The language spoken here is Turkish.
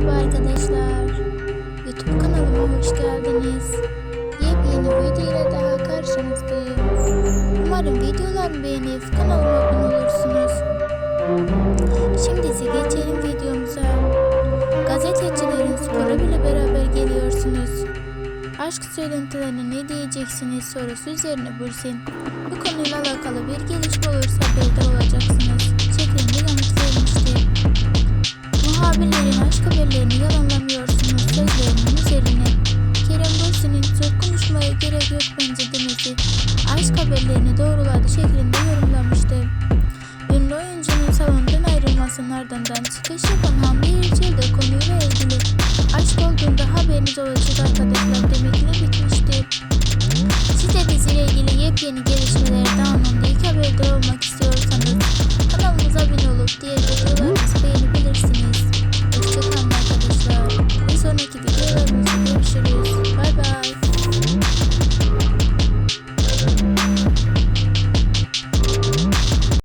Merhaba arkadaşlar. YouTube kanalıma hoş geldiniz. Yepyeni video daha karşınızdayım. Umarım videolarımı beğenip kanalıma abone olursunuz. Şimdi ise geçelim videomuza. Gazetecilerin spora bile beraber geliyorsunuz. Aşk söylentilerine ne diyeceksiniz sorusu üzerine Bursin. Bu konuyla alakalı bir gelişme haberlerini yalanlamıyorsunuz sözlerinin üzerine. Kerem Bürsin'in çok konuşmaya gerek yok bence demesi aşk haberlerini doğruladı şeklinde yorumlamıştı. Ünlü oyuncunun salondan ayrılmasının ardından çıkış yapan Hamdi Yücel de konuyla ilgili aşk olduğunda haberiniz olacak arkadaşlar demekle bitmişti. Siz diziyle ilgili yepyeni gelişmeleri anında ilk haberde olmak istiyorsanız